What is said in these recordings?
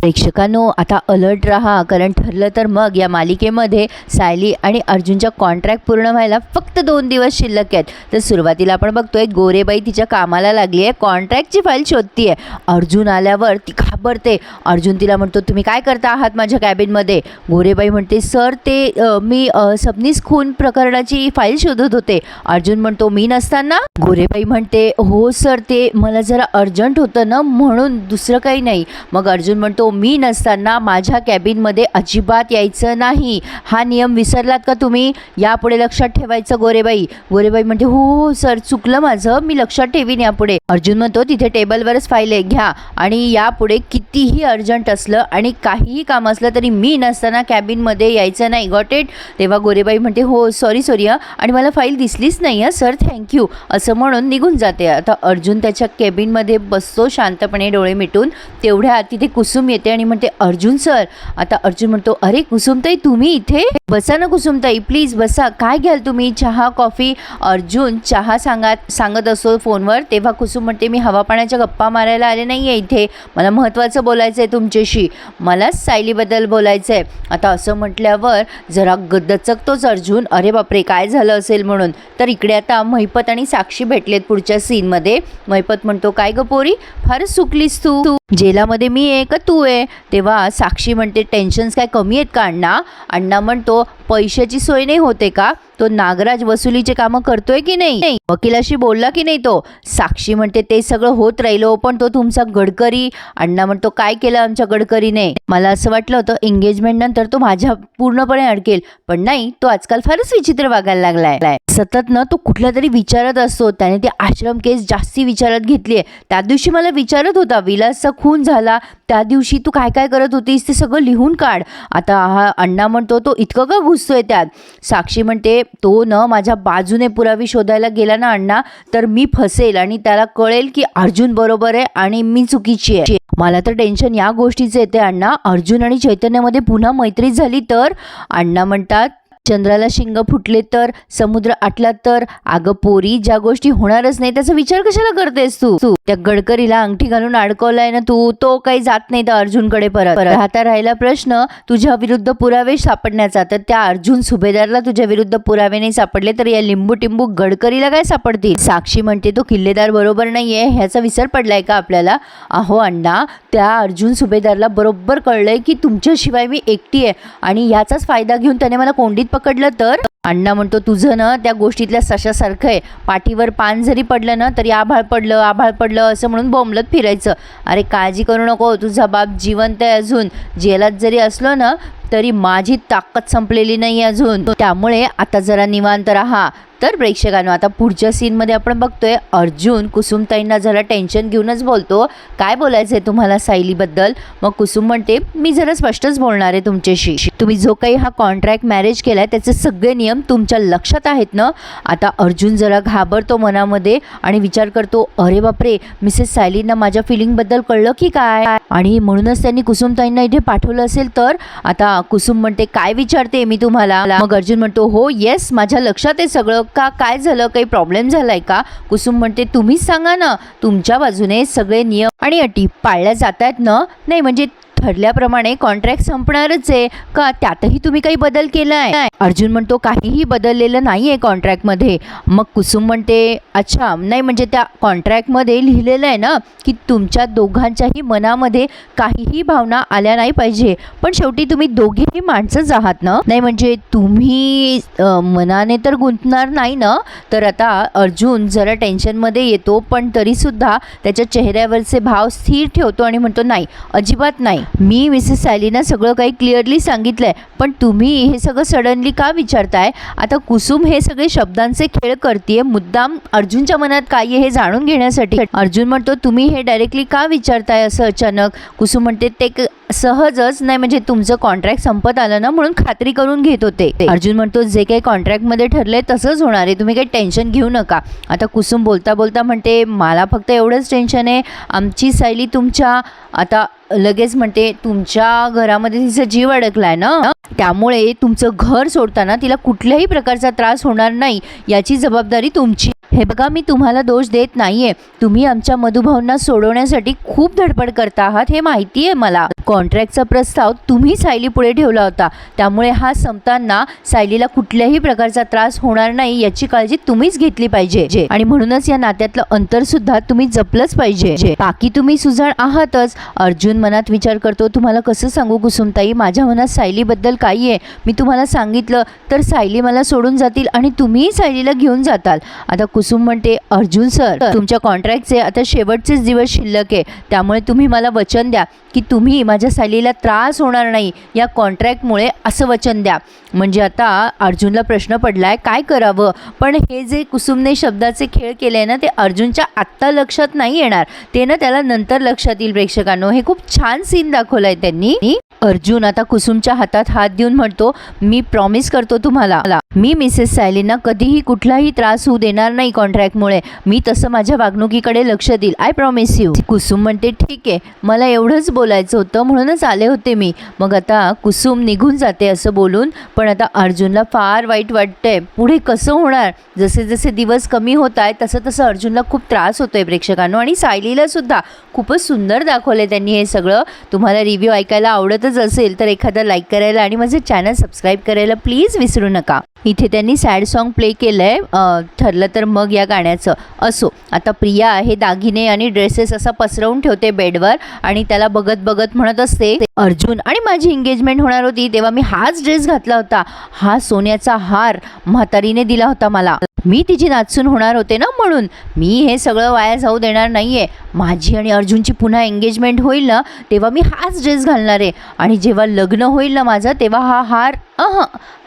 प्रेक्षकांनो आता अलर्ट राहा कारण ठरलं तर मग या मालिकेमध्ये सायली आणि अर्जुनच्या कॉन्ट्रॅक्ट पूर्ण व्हायला फक्त दोन दिवस शिल्लक आहेत. तर सुरुवातीला आपण बघतोय गोरेबाई तिच्या कामाला लागली आहे कॉन्ट्रॅक्टची फाईल शोधती आहे अर्जुन आल्यावर ती घाबरते. अर्जुन तिला म्हणतो तुम्ही काय करता आहात माझ्या कॅबिनमध्ये गोरेबाई म्हणते सर ते मी सबनीस खून प्रकरणाची फाईल शोधत होते. अर्जुन म्हणतो मी नसताना? गोरेबाई म्हणते हो सर ते मला जरा अर्जंट होतं ना म्हणून दुसरं काही नाही. मग अर्जुन म्हणतो मी नसताना माझ्या कॅबिनमध्ये अजिबात यायचं नाही. हा नियम विसरलात का तुम्ही? यापुढे लक्षात ठेवायचं गोरेबाई. गोरेबाई म्हणते हो, हो हो सर चुकलं माझं. मी लक्षात ठेवीन यापुढे. अर्जुन म्हणतो तिथे टेबलवरच फाईल आहे घ्या. आणि यापुढे कितीही अर्जंट असलं आणि काहीही काम असलं तरी मी नसताना कॅबिनमध्ये यायचं नाही. गॉट इट तेव्हा गोरेबाई म्हणते हो सॉरी सॉरी हां. आणि मला फाईल दिसलीच नाही आहे सर थँक्यू असं म्हणून निघून जाते. आता अर्जुन त्याच्या केबिनमध्ये बसतो शांतपणे डोळे मिटून. तेवढ्या तिथे कुसुम येते. आणि म्हणते अर्जुन सर आता अर्जुन म्हणतो अरे कुसुमताई तुम्ही इथे बसा ना कुसुमताई प्लीज बसा. काय घ्याल तुम्ही? चहा कॉफी अर्जुन चहा सांगत सांगत असतो फोनवर. तेव्हा कुसुम म्हणते मी हवापाण्याच्या गप्पा मारायला आले नाही आहे इथे. मला महत्त्वाचं बोलायचं आहे तुमच्याशी. मलाच सायलीबद्दल बोलायचं आहे आता असं म्हटल्यावर जरा ग दचकतोच अर्जुन. अरे बापरे काय झालं असेल म्हणून? तर इकडे आता महिपत आणि साक्षी भेटलेत पुढच्या सीनमध्ये. महिपत म्हणतो काय ग पोरी? फारच सुकलीस तू तू. जेलामध्ये मी आहे का तू आहे? तेव्हा साक्षी म्हणते टेन्शन्स काय कमी आहेत का अण्णा? अण्णा म्हणतो पैशाची सोय नाही होते का? तो नागराज वसुलीचे कामं करतोय की नाही? वकिलाशी बोलला की नाही तो? साक्षी म्हणते ते सगळं होत राहिलो हो, पण तो तुमचा गडकरी. अण्णा म्हणतो काय केलं आमच्या गडकरीने? मला असं वाटलं होतं एंगेजमेंट नंतर तो माझ्या पूर्णपणे अडकेल पण नाही तो आजकाल फारच विचित्र वागायला लागलाय. सतत ना तो कुठला तरी विचारत असतो त्याने ती आश्रम केस जास्ती विचारत घेतली आहे त्या दिवशी मला विचारत होता विलासचा खून झाला त्या दिवशी तू काय काय करत होतीस ते सगळं लिहून काढ. आता हा अण्णा म्हणतो तो इतकं का घुसतोय त्यात? साक्षी म्हणते तो न माझ्या बाजूने पुरावी शोधायला गेला ना अण्णा तर मी फसेल आणि त्याला कळेल की अर्जुन बरोबर आहे आणि मी चुकीची आहे. मला तर टेन्शन या गोष्टीचं येते अण्णा. अर्जुन आणि चैतन्यामध्ये पुन्हा मैत्री झाली तर? अण्णा म्हणतात चंद्राला शिंग फुटले तर समुद्र आटला तर अगं पोरी ज्या गोष्टी होणारच नाही त्याचा विचार कशाला करतेस तू? तू त्या गडकरीला अंगठी घालून अडकवलाय ना तू तो काही जात नाही तर अर्जुनकडे परत. परत आता राहिला प्रश्न तुझ्या विरुद्ध पुरावे सापडण्याचा. तर त्या अर्जुन सुभेदारला तुझ्या विरुद्ध पुरावे नाही सापडले तर या लिंबू टिंबू गडकरीला काय सापडतील? साक्षी म्हणते तो किल्लेदार बरोबर नाहीये ह्याचा विसर पडलाय का आपल्याला? अहो अण्णा त्या अर्जुन सुभेदारला बरोबर कळलंय की तुमच्याशिवाय मी एकटी आहे आणि ह्याचाच फायदा घेऊन त्याने मला कोंडीत पकडलं तर? अण्णा म्हणतो तुझं ना त्या गोष्टीतल्या सशासारखं आहे. पाठीवर पान जरी पडलं ना तरी आभाळ पडलं आभाळ पडलं असं म्हणून बोंबलत फिरायचं. अरे काळजी करू नको. तुझा बाप जिवंत आहे अजून. जेलात जरी असलो ना तरी माझी ताकद संपलेली नाही अजून. त्यामुळे आता जरा निवांत राहा. तर प्रेक्षकांनो आता पुढच्या सीनमध्ये आपण बघतोय अर्जुन कुसुमताईंना जरा टेन्शन घेऊनच बोलतो. काय बोलायचं आहे तुम्हाला सायलीबद्दल? मग कुसुम म्हणते मी जरा स्पष्टच बोलणार आहे तुमच्याशी. तुम्ही जो काही हा कॉन्ट्रॅक्ट मॅरेज केला आहे त्याचे सगळे नियम नियम तुमच्या लक्षात आहेत ना? आता अर्जुन जरा घाबरतो मनामध्ये आणि विचार करतो अरे बापरे मिसेस सायलींना माझ्या फिलिंगबद्दल कळलं की काय? आणि म्हणूनच त्यांनी कुसुमताईंना इथे पाठवलं असेल तर आता कुसुम म्हणते काय विचारते मी तुम्हाला? मग अर्जुन म्हणतो हो येस माझ्या लक्षात आहे सगळं. का काय झालं? काही प्रॉब्लेम झालाय का? कुसुम म्हणते तुम्हीच सांगा ना तुमच्या बाजूने सगळे नियम आणि अटी पाळल्या जात आहेत ना? नाही म्हणजे ठरल्याप्रमाणे कॉन्ट्रॅक्ट संपणारच आहे. का त्यातही तुम्ही काही बदल केला आहे अर्जुन म्हणतो काहीही बदललेलं नाही आहे कॉन्ट्रॅक्टमध्ये मग कुसुम म्हणते अच्छा नाही म्हणजे त्या कॉन्ट्रॅक्टमध्ये लिहिलेलं आहे ना की तुमच्या दोघांच्याही मनामध्ये काहीही भावना आल्या नाही पाहिजे. पण शेवटी तुम्ही दोघेही माणसंच आहात ना? नाही म्हणजे तुम्ही मनाने तर गुंतणार नाही ना? तर आता अर्जुन जरा टेन्शनमध्ये येतो पण तरीसुद्धा त्याच्या चेहऱ्यावरचे भाव स्थिर ठेवतो आणि म्हणतो नाही अजिबात नाही. मी मिसेस सायलीना सगळं काही क्लिअरली सांगितलं आहे पण तुम्ही हे सगळं सडनली का विचारताय? आता कुसुम हे सगळे शब्दांचे खेळ करते मुद्दाम अर्जुनच्या मनात काय आहे हे जाणून घेण्यासाठी. अर्जुन म्हणतो तुम्ही हे डायरेक्टली का विचारताय असं अचानक? कुसुम म्हणते ते क- सहजच नाही म्हणजे तुमचं कॉन्ट्रॅक्ट संपत आलं ना म्हणून खात्री करून घेत होते. अर्जुन म्हणतो जे काही कॉन्ट्रॅक्टमध्ये ठरलंय तसंच होणार आहे. तुम्ही काही टेन्शन घेऊ नका. आता कुसुम बोलता बोलता म्हणते मला फक्त एवढंच टेन्शन आहे. आमची सायली तुमच्या आता लगेच म्हणते तुमच्या घरामध्ये तिचा जीव अडकलाय ना? त्यामुळे तुमचं घर सोडताना तिला कुठल्याही प्रकारचा त्रास होणार नाही याची जबाबदारी तुमची. हे बघा मी तुम्हाला दोष देत नाहीये. तुम्ही आमच्या मधुभावना सोडवण्यासाठी खूप धडपड करता आहात हे माहिती आहे मला. कॉन्ट्रॅक्टचा प्रस्ताव तुम्ही सायली पुढे ठेवला होता. त्यामुळे हा संपताना सायलीला कुठल्याही प्रकारचा त्रास होणार नाही याची काळजी तुम्हीच घेतली पाहिजे. जे- आणि म्हणूनच या नात्यातलं अंतर सुद्धा तुम्ही जपलंच पाहिजे. जे- बाकी तुम्ही सुजाण आहातच. अर्जुन मनात विचार करतो तुम्हाला कसं सांगू कुसुमताई? माझ्या मनात सायलीबद्दल काही आहे मी तुम्हाला सांगितलं तर सायली मला सोडून जातील आणि तुम्हीही सायलीला घेऊन जाताल. आता कुसुम म्हणते अर्जुन सर तुमच्या कॉन्ट्रॅक्टचे आता शेवटचेच दिवस शिल्लक आहे. त्यामुळे तुम्ही मला वचन द्या की तुम्ही माझ्या सायलीला त्रास होणार नाही. या कॉन्ट्रॅक्टमुळे असं वचन द्या. म्हणजे आता अर्जुनला प्रश्न पडलाय काय करावं? पण हे जे कुसुमने शब्दाचे खेळ केले ना ते अर्जुनच्या आत्ता लक्षात नाही येणार. ते ना त्याला नंतर लक्षात येईल प्रेक्षकांनो. हे खूप छान सीन दाखवलाय त्यांनी. अर्जुन आता कुसुमच्या हातात हात देऊन म्हणतो मी प्रॉमिस करतो तुम्हाला मी मिसेस सायलींना कधीही कुठलाही त्रास होऊ देणार नाही. कॉन्ट्रॅक्टमुळे. मी तसं माझ्या वागणुकीकडे लक्ष देईल. आय प्रॉमिस यू कुसुम म्हणते ठीक आहे मला एवढंच बोलायचं होतं म्हणूनच आले होते मी. मग आता कुसुम निघून जाते असं बोलून पण आता अर्जुनला फार वाईट वाटतंय. पुढे कसं होणार? जसे जसे दिवस कमी होत आहेत तसं तसं अर्जुनला खूप त्रास होतोय प्रेक्षकांनो आणि सायलीला सुद्धा. खूपच सुंदर दाखवलंय त्यांनी हे सगळं. तुम्हाला रिव्ह्यू ऐकायला आवडतच असेल तर एखादा लाईक करायला आणि माझं चॅनल सबस्क्राईब करायला प्लीज विसरू नका. इथे त्यांनी सॅड सॉन्ग प्ले केलं आहे ठरलं तर मग या गाण्याचं. असो आता प्रिया हे दागिने आणि ड्रेसेस असा पसरवून ठेवते बेडवर आणि त्याला बघत बघत म्हणत असते अर्जुन आणि माझी एंगेजमेंट होणार होती तेव्हा मी हाच ड्रेस घातला होता. हा सोन्याचा हार म्हातारीने दिला होता मला. मी तिची नाचून होणार होते ना म्हणून. मी हे सगळं वाया जाऊ देणार नाही आहे माझी आणि अर्जुनची पुन्हा एंगेजमेंट होईल ना तेव्हा मी हाच ड्रेस घालणार. आहे आणि जेव्हा लग्न होईल ना माझं तेव्हा हा हार अह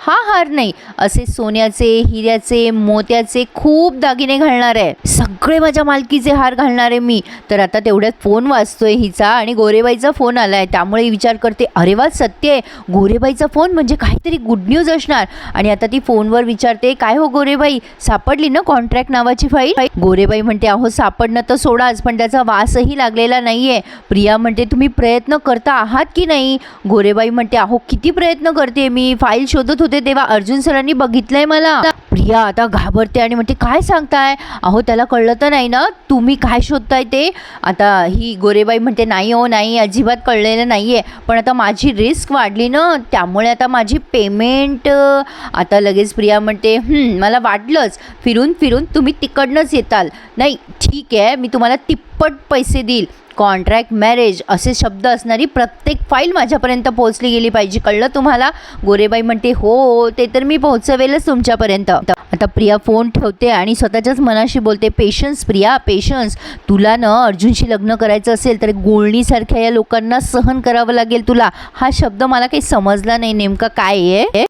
हा हार नाही. असे सोन्याचे हिऱ्याचे मोत्याचे खूप दागिने घालणार आहे. सगळे माझ्या मालकीचे हार घालणार आहे मी. तर आता तेवढ्यात फोन वाचतोय हिचा आणि गोरेबाईचा फोन आला आहे त्यामुळे विचार करते अरे वा सत्य आहे. गोरेबाईचा फोन म्हणजे काहीतरी गुड न्यूज असणार. आणि आता ती फोनवर विचारते काय हो गोरेबाई? सापडली ना कॉन्ट्रॅक्ट नावाची फाईल गोरेबाई म्हणते अहो सापडणं तर सोडाच पण त्याचा वासही लागलेला नाही आहे प्रिया म्हणते तुम्ही प्रयत्न करता आहात की नाही? गोरेबाई म्हणते अहो किती प्रयत्न करते मी? फाईल शोधत होते तेव्हा अर्जुन सरांनी बघितलंय मला. प्रिया आता घाबरते आणि म्हणते काय सांगताय? अहो त्याला कळलं तर नाही ना तुम्ही काय शोधताय ते? आता ही गोरेबाई म्हणते नाही हो नाही अजिबात कळलेलं नाही आहे पण आता माझी रिस्क वाढली ना त्यामुळे आता माझी पेमेंट आता लगेच प्रिया म्हणते मला वाटलंच. फिरून फिरून तुम्ही तिकडनंच येताल. नाही ठीक आहे मी तुम्हाला तिप्पट पैसे देईल. कॉन्ट्रॅक्ट मॅरेज असे शब्द असणारी प्रत्येक फाईल माझ्यापर्यंत पोहोचली गेली पाहिजे. कळलं तुम्हाला? गोरेबाई म्हणते हो ते तर मी पोहोचवेलच तुमच्यापर्यंत. आता प्रिया फोन ठेवते आणि स्वतःच्याच मनाशी बोलते पेशन्स प्रिया पेशन्स तुला ना अर्जुनशी लग्न करायचं असेल तर गोळणीसारख्या या लोकांना सहन करावं लागेल तुला. हा शब्द मला काही समजला नाही नेमका काय आहे.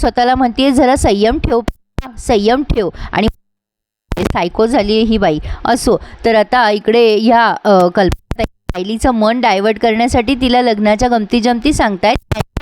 स्वतःला म्हणते जरा संयम ठेव संयम ठेव आणि म्हणजे सायको झाली आहे ही बाई. असो तर आता इकडे ह्या कल्पना सायलीचं मन डायव्हर्ट करण्यासाठी तिला लग्नाच्या गमती जमती सांगतायत.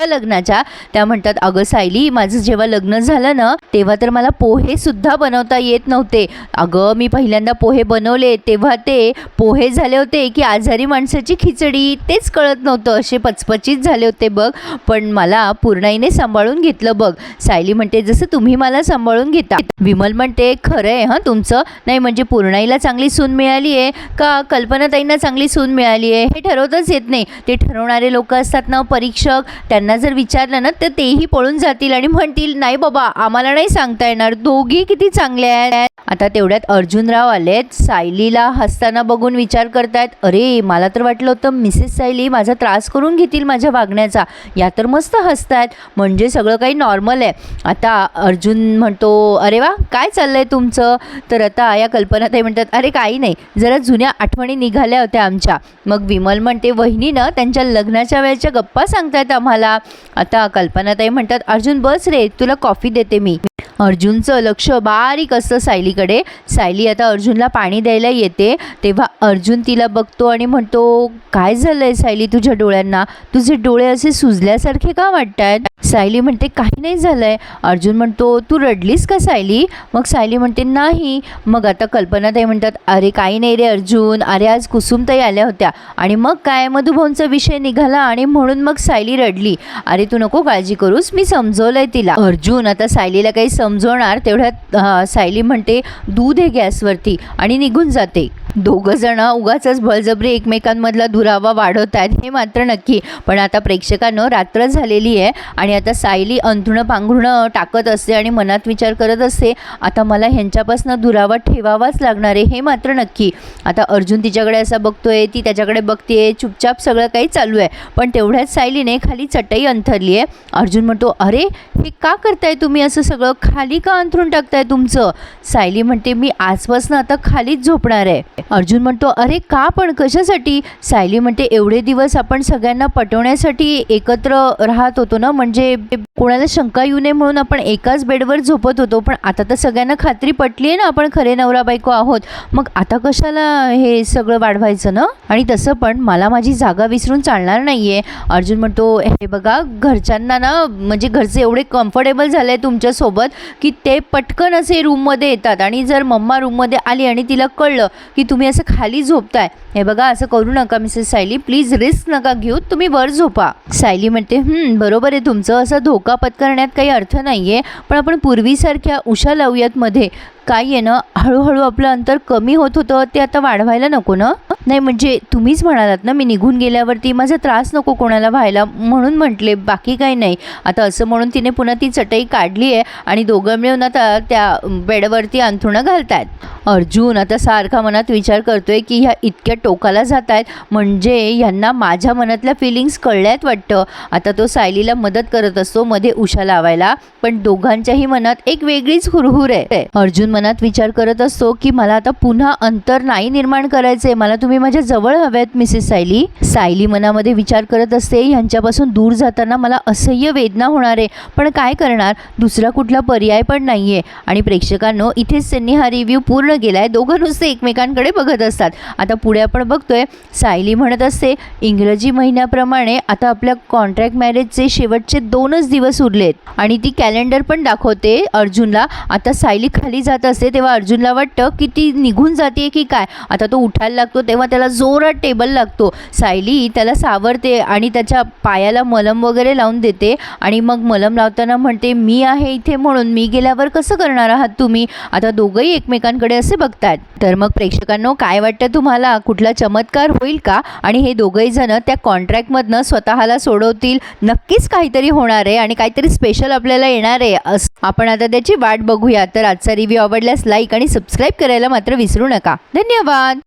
लग्नाच्या त्या म्हणतात अगं सायली माझं जेव्हा लग्न झालं ना तेव्हा तर मला पोहे सुद्धा बनवता येत नव्हते. अगं मी पहिल्यांदा पोहे बनवले तेव्हा ते पोहे झाले होते की आजारी माणसाची खिचडी तेच कळत नव्हतं. असे पचपचित झाले होते बघ पण मला पूर्णाईने सांभाळून घेतलं बघ. सायली म्हणते जसं तुम्ही मला सांभाळून घेता. विमल म्हणते खरं आहे हां तुमचं? नाही म्हणजे पूर्णाईला चांगली सून मिळाली आहे का कल्पनाताईंना चांगली सून मिळाली आहे? हे ठरवतच येत नाही. ते ठरवणारे लोक असतात ना परीक्षक त्यांना त्यांना जर विचारलं ना तर तेही पळून जातील आणि म्हणतील नाही बाबा आम्हाला नाही सांगता येणार. दोघी किती चांगले आहेत. आता तेवढ्यात अर्जुनराव आलेत. सायलीला हसताना बघून विचार करतायत अरे मला तर वाटलं होतं मिसेस सायली माझा त्रास करून घेतील माझ्या वागण्याचा. या तर मस्त हसतायत. म्हणजे सगळं काही नॉर्मल आहे. आता अर्जुन म्हणतो अरे वा काय चाललं आहे तुमचं? तर आता या कल्पनाताई म्हणतात अरे काही नाही. जरा जुन्या आठवणी निघाल्या होत्या आमच्या. मग विमल म्हणते वहिनीनं त्यांच्या लग्नाच्या वेळेच्या गप्पा सांगतायत आम्हाला. आता कल्पनाताई म्हणतात अर्जुन बस रे तुला कॉफी देते मी. अर्जुनचं लक्ष बारीक असतं सायलीकडे. सायली आता अर्जुनला पाणी द्यायला येते. तेव्हा अर्जुन तिला बघतो आणि म्हणतो काय झालंय सायली तुझ्या डोळ्यांना? तुझे डोळे असे सुजल्यासारखे का वाटतायत? सायली म्हणते काही नाही झालं आहे अर्जुन म्हणतो तू रडलीस का सायली? मग सायली म्हणते नाही. मग आता कल्पनाताई म्हणतात अरे काही नाही रे अर्जुन. अरे आज कुसुमताई आल्या होत्या. आणि मग काय मधुभाऊंचा विषय निघाला आणि म्हणून मग सायली रडली. अरे तू नको काळजी करूस मी समजवलंय तिला. अर्जुन आता सायलीला काही समजवणार तेवढ्यात सायली म्हणते दूध आहे गॅसवरती. आणि निघून जाते. दोघं जण उगाच बळजबरी एकमेकांमधला दुरावा वाढवत आहेत हे मात्र नक्की. पण आता प्रेक्षकांनो रात्र झालेली आहे आणि आता सायली अंथरुणं पांघरुणं टाकत असते आणि मनात विचार करत असते आता मला ह्यांच्यापासून दुरावा ठेवावाच लागणार आहे हे मात्र नक्की. आता अर्जुन तिच्याकडे असा बघतोय ती त्याच्याकडे बघते चुपचाप सगळं काही चालू आहे. पण तेवढ्याच सायलीने खाली चटई अंथरली आहे. अर्जुन म्हणतो अरे हे का करताय तुम्ही असं सगळं? खाली का अंथरून टाकताय तुमचं? सायली म्हणते मी आजपासून आता खालीच झोपणार आहे. अर्जुन म्हणतो अरे का पण? कशासाठी? सायली म्हणते एवढे दिवस आपण सगळ्यांना पटवण्यासाठी एकत्र राहत होतो ना म्हणजे कोणाला शंका येऊ नये म्हणून आपण एकाच बेडवर झोपत होतो. पण आता तर सगळ्यांना खात्री पटली आहे ना आपण खरे नवरा बायको आहोत. मग आता कशाला हे सगळं वाढवायचं ना? आणि तसं पण मला माझी जागा विसरून चालणार नाही आहे अर्जुन म्हणतो हे बघा घरच्यांना ना म्हणजे घरचे एवढे कम्फर्टेबल झाले आहे तुमच्यासोबत की ते पटकन असे रूममध्ये येतात. आणि जर मम्मा रूममध्ये आली आणि तिला कळलं की तुम्ही असं खाली झोपताय. हे बघा असं करू नका मिसेस सायली. प्लीज रिस्क नका घेऊ तुम्ही वर झोपा. सायली म्हणते बरोबर आहे. तुमचं असं धोका पत्करण्यात काही अर्थ नाही आहे पण आपण पूर्वीसारख्या उषा लावूयातमध्ये काय आहे ना हळूहळू आपलं अंतर कमी होत होतं ते आता वाढवायला नको ना? नाही म्हणजे तुम्हीच म्हणालात ना मी निघून गेल्यावरती माझा त्रास नको कोणाला व्हायला म्हणून म्हटले बाकी काही नाही. आता असं म्हणून तिने पुन्हा ती चटई काढली आहे आणि दोघं मिळून आता त्या बेडवरती अंथरुणं घालतायत. अर्जुन आता सारखा मनात विचार करतोय की ह्या इतक्या टोकाला जात आहेत म्हणजे ह्यांना माझ्या मनातल्या फिलिंग्स कळल्यात वाटतं. आता तो सायलीला मदत करत असतो मध्ये उषा लावायला पण दोघांच्याही मनात एक वेगळीच हुरहुर आहे. अर्जुन मनात विचार करत असतो की मला आता पुन्हा अंतर नाही निर्माण करायचे मला तुम्ही माझ्या जवळ हव्यात मिसेस सायली. सायली मनामध्ये विचार करत असते ह्यांच्यापासून दूर जाताना मला असह्य वेदना होणार आहे. पण काय करणार? दुसरा कुठला पर्याय पण नाही आहे आणि प्रेक्षकांनो इथेच त्यांनी हा रिव्ह्यू पूर्ण केला आहे दोघं नुसते एकमेकांकडे बघत असतात. आता पुढे आपण बघतोय सायली म्हणत असते इंग्रजी महिन्याप्रमाणे आता आपल्या कॉन्ट्रॅक्ट मॅरेजचे शेवटचे दोनच दिवस उरलेत. आणि ती कॅलेंडर पण दाखवते अर्जुनला. आता सायली खाली जात असते तेव्हा अर्जुनला वाटतं की ती निघून जाते की काय? आता तो उठायला लागतो तेव्हा त्याला जोरात टेबल लागतो. सायली त्याला सावरते आणि त्याच्या पायाला मलम वगैरे लावून देते आणि मग मलम लावताना म्हणते मी आहे इथे म्हणून मी गेल्यावर कसं करणार आहात तुम्ही? आता दोघंही एकमेकांकडे असे बघतात तर मग प्रेक्षकांनो काय वाटतं तुम्हाला? कुठला चमत्कार होईल का? आणि हे दोघंही जण त्या कॉन्ट्रॅक्टमधनं स्वतःला सोडवतील? नक्कीच काहीतरी होणार आहे आणि काहीतरी स्पेशल आपल्याला येणार आहे. असं आपण आता त्याची वाट बघूया. तर आजचा रिव्ह्यू आवडल्यास लाईक आणि सबस्क्राईब करायला मात्र विसरू नका. धन्यवाद!